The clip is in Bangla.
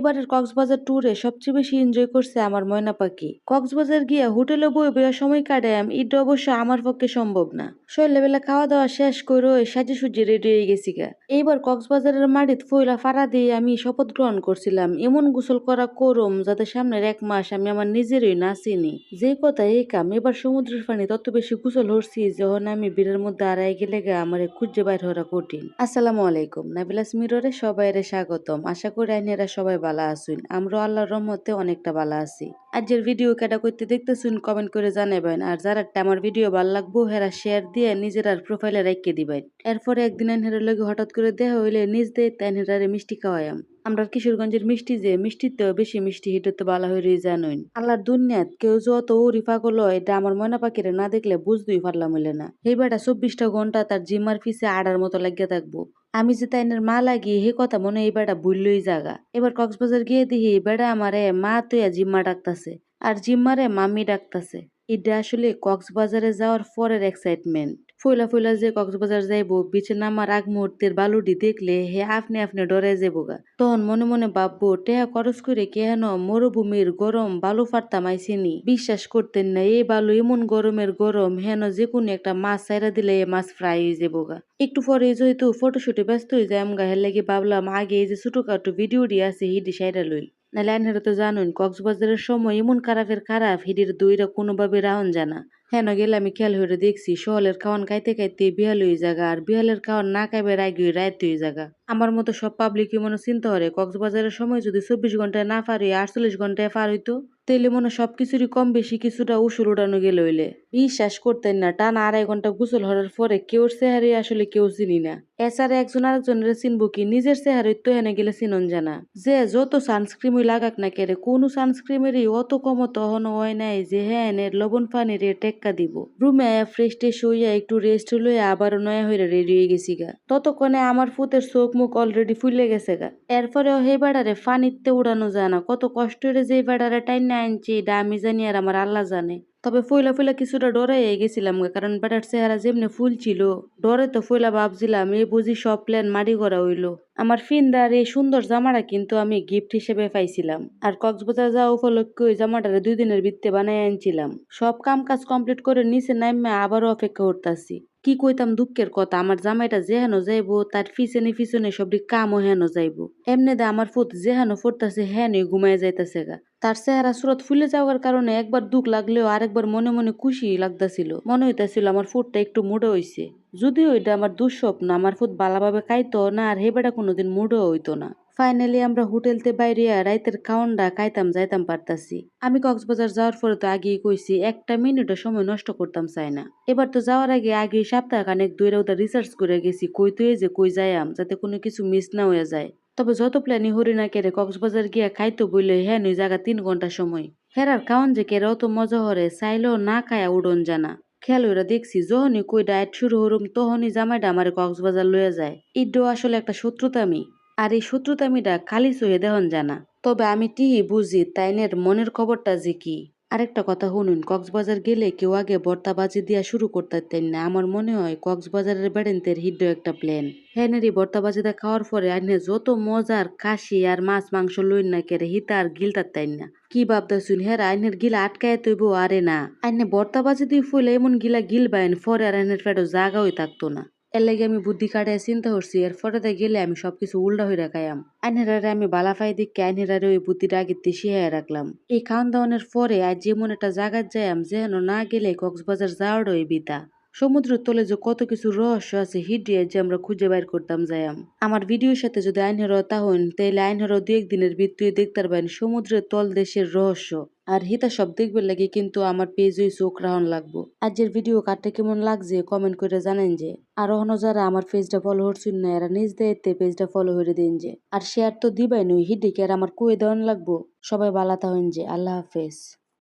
এইবারের কক্সবাজার ট্যুরে সবচেয়ে বেশি এনজয় করছে আমার ময়না পাখি। কক্সবাজার গিয়ে হোটেলে বই বইয়া সময় কাটাম এটা অবশ্য আমার পক্ষে সম্ভব না। সন্ধ্যাবেলা খাওয়া দাওয়া শেষ করে সাজে সুজে রেডি হয়ে গেছি গা। এইবার কক্সবাজারের মাটিত ফইলা ফাড়া দিয়ে আমি শপথ গ্রহণ করছিলাম। এমন গোসল করা করম যাতে সামনের এক মাস আমি আমার নিজেরই না চিনি। যে কথা এই কাম, এবার সমুদ্রের পানি তত বেশি গোসল হরছি যখন আমি বীরের মধ্যে আড়াই গেলে গা আমার খুঁজে বাইর হওয়া কঠিন। আসসালামু আলাইকুম, নাবিলাস মিররে সবাইরে স্বাগতম। আশা করি আইনেরা সবাই ভালো আছেন। আমরা আল্লাহর রহমতে অনেকটা ভালো আছি। আজকের ভিডিও কেটা করতে দেখতেছুন কমেন্ট করে জানাবেন। আর যারা আমার ভিডিও ভালো লাগবো, হেরা শেয়ার দিয়ে নিজের আর প্রোফাইলে রাখিয়ে দিবেন। এরপরে একদিন আইনেরা লগে হঠাৎ করে দেওয়া হইলে নিজ দিয়ে তাইনেরারে মিষ্টি খাওয়াইম আমরা কিশোরগঞ্জের মিষ্টি যে, মিষ্টিতেও বেশি মিষ্টি হিটে তো ভালো হয়ে জানুন আল্লাহর দুনিয়াত কেউ যত পাগল হয়, এটা আমার ময়না পাখিরে না দেখলে বুঝতেই পারলাম হইলে না। এই বেটা চব্বিশটা ঘণ্টা তার জিম্মার পিছে আড়ার মতো লাগিয়ে থাকব। আমি যে তাইনের মা লাগিয়ে হে কথা মনে এই বেটা ভুললই জাগা। এবার কক্সবাজার গিয়ে দেখি এই বেটা আমারে মা তুইয়া জিম্মা ডাকতাছে আর জিম্মারে মামি ডাকতাছে। এটা আসলে কক্সবাজারে যাওয়ার পরের এক্সাইটমেন্ট ফুলা ফুলা যে কক্সবাজার যাইবো, বিচে নামার আগ মুহূর্তের বালুটি দেখলে হে আপনি আপনি ডরে যাব গা তখন মনে মনে ভাববো, টেহা খরচ করে কেন মরুভূমির গরম বালু ফারতাম আইসিনি বিশ্বাস করতেন না, এই বালু এমন গরমের গরম, হেন যে কোনো একটা মাছ সাইরা দিলে এ মাছ ফ্রাই হয়ে যাব গা একটু পরে যেহেতু ফটোশুটে ব্যস্ত হয়ে যায় আমগা হের লাগে ভাবলাম, আগে এই যে ছোটখাটো ভিডিওটি আছে হিডি সাইরা লই। নাহলে আইনারা তো জানুন কক্সবাজারের সময় এমন খারাপের খারাপ, হিডির দুইরা কোনোভাবে রাহন জানা। হেন গেলে আমি খেয়াল হয়ে দেখছি শহরের খাওয়ান খাইতে খাইতে বিহাল হয়ে জায়গা আর বিহালের খাওয়ান না খাইবে রাগি রাত হয়ে জায়গা আমার মতো সব পাবলিক মনে চিন্তা করে, কক্সবাজারের সময় যদি চব্বিশ ঘন্টায় না পারি আটচল্লিশ ঘন্টায় পার হইতো, তাইলে মনে সব কিছুরই কম বেশি কিছুটা উসুল উড়ানো গেল হইলে। বিশ্বাস করতেন না, টানা আড়াই ঘণ্টা গোসল হওয়ার পরে কেউ চেহারে আসলে কেউ চিনি না। এছাড়া একজন আরেকজনের চিনবো কি, নিজের চেহারে তো হেনে গেলে চিনন জানা। যে যত সানস্ক্রিমই লাগাক না কেরে, কোনো সানস্ক্রিমেরই অত কম তখন হয় নাই যে হ্যাঁ এনের লবণ পানির টেক্কা দিব। রুমে আয়া ফ্রেশ টেশ হইয়া একটু রেস্ট লইয়া আবার নয়া হইয়া রেডি হয়ে গেছি গা। ততক্ষণে আমার ফুতের চোখ মুখ অলরেডি ফুলে গেছে গা। এরপরেও হে বেড়ারে ফানিতে উড়ানো যায় না। কত কষ্ট রে যে বেড়ারে টাইন আনছি, এটা আমি জানি আর আমার আল্লাহ জানে। তবে ফইলা ফইলা কিছুটা ডরাই গেছিলাম কারণ বেটার চেহারা যেমনি ফুল ছিল, ডরে তো ফইলা ভাবছিলাম এই বুঝি সব প্ল্যান মারি করা হইল। আমার ফিন্দার এই সুন্দর জামাটা কিন্তু আমি গিফট হিসেবে পাইছিলাম। আর কক্সবাজার যাওয়া উপলক্ষে ওই জামাটারে দুই দিনের ভিত্তে বানাই আনছিলাম। সব কাম কাজ কমপ্লিট করে নিচে নামে আবারও অপেক্ষা করতেছি। কি কইতাম দুঃখের কথা, আমার জামাইটা যেহেন যাইবো, তার পিছনে পিছনে সবটি কামও হেন যাইবো। এমনি দে আমার ফুট যেহেন ফুটতাছে, হেনই ঘুমাই যাইতাছে গা। তার চেহারা সুরত ফুলে যাওয়ার কারণে একবার দুঃখ লাগলেও আরেকবার মনে মনে খুশি লাগতাছিল। মনে হইতাছিল আমার ফুটটা একটু মুড়ে হইছে। যদিও এটা আমার দুঃস্বপ্ন, আমার ফুট বালাভাবে খাইতো না আর হেবেটা কোনোদিন মুড়েও হইতো না। ফাইনালি আমরা হোটেলতে বাইরে রাইতের খাওয়ানটা খাইতাম, যাইতাম পারতাছি। আমি কক্সবাজার যাওয়ার পরে তো আগেই কইছি, একটা মিনিটও সময় নষ্ট করতাম চাই না এবার তো যাওয়ার আগে আগে সপ্তাহ খানেক দূরে ওটা রিসার্চ করে গেছি, কই তুই যে কই যাইয়াম, যাতে কোনো কিছু মিস না হয়ে যায়। তবে যত প্ল্যানই হরি না কেড়ে কক্সবাজার গিয়া খাইতো বইলে হ্যাঁ নই জায়গা তিন ঘণ্টা সময়। হেরার খাওয়ান যে কেড়ে অত মজা হরে, চাইলেও না খায়া উড়ন জানা। খেয়াল ওরা দেখছি, যখনই কই ডায়েট শুরু হরুম, তখনই জামাইটা আমার কক্সবাজার লয়ে যায়। ইডো আসলে একটা শত্রুতামি আর এই শত্রুতামিটা খালি সহে দেহন জানা তবে আমি টিহি বুঝি তাইনের মনের খবরটা যে কি। আরেকটা কথা শুনুন, কক্সবাজার গেলে কেউ আগে বর্তাবাজি দিয়া শুরু করতে করতেন না। আমার মনে হয় কক্সবাজারের বেড়েন্তের হিড্ড একটা প্ল্যান হ্যানেরই বর্তাবাজিটা খাওয়ার পরে আইনে যত মজার কাশি আর মাছ মাংস লইন না কেরে হিতা আর গিলতার তাইন না। কি ভাবতেছুন হ্যাঁ আইনের গিলা আটকায় তৈব আরে না। আইনে বর্তাবাজি দিয়ে ফুলে এমন গিলা গিল বাইন, পরে আর আইনের ফেটো জাগাওই থাকতো না। এর লাগে আমি বুদ্ধি কাটায় চিন্তা করছি এর ফটোতে গেলে আমি সবকিছু উল্টা হয়ে রাখাইম আইনেরারে আমি বালাফাই দিকে আইনেরারে ওই বুদ্ধিটা আগে শিখাই রাখলাম। এই খাওয়ান দাওয়ানের পরে আজ যেমন একটা জায়গায় যাইম যেন না গেলে কক্সবাজার যাওয়ার ওই বিতা সমুদ্রের তলে যে কত কিছু রহস্য আছে হিডিয়ে যে আমরা খুঁজে বাইর করতাম যাইম আমার ভিডিওর সাথে যদি আইনের তা হইন, তাইলে আইনের দু একদিনের ভিত্তিতে দেখতে পারবেন সমুদ্রের তল দেশের রহস্য। আর হিতা সব দেখবে লাগে কিন্তু আমার পেজই চোখ রাহন লাগবো। আজের ভিডিও কাটতে কেমন লাগছে কমেন্ট করে জানেন যে। আর অহনো যারা আমার পেজটা ফলো করছেন না, এরা নিজ দায়িত্বে পেজটা ফলো করে দিন যে। আর শেয়ার তো দিবাই নই হিডিকে আর আমার কুয়ে দেওয়ান লাগবো। সবাই বালাতা হন যে, আল্লাহ হাফেজ।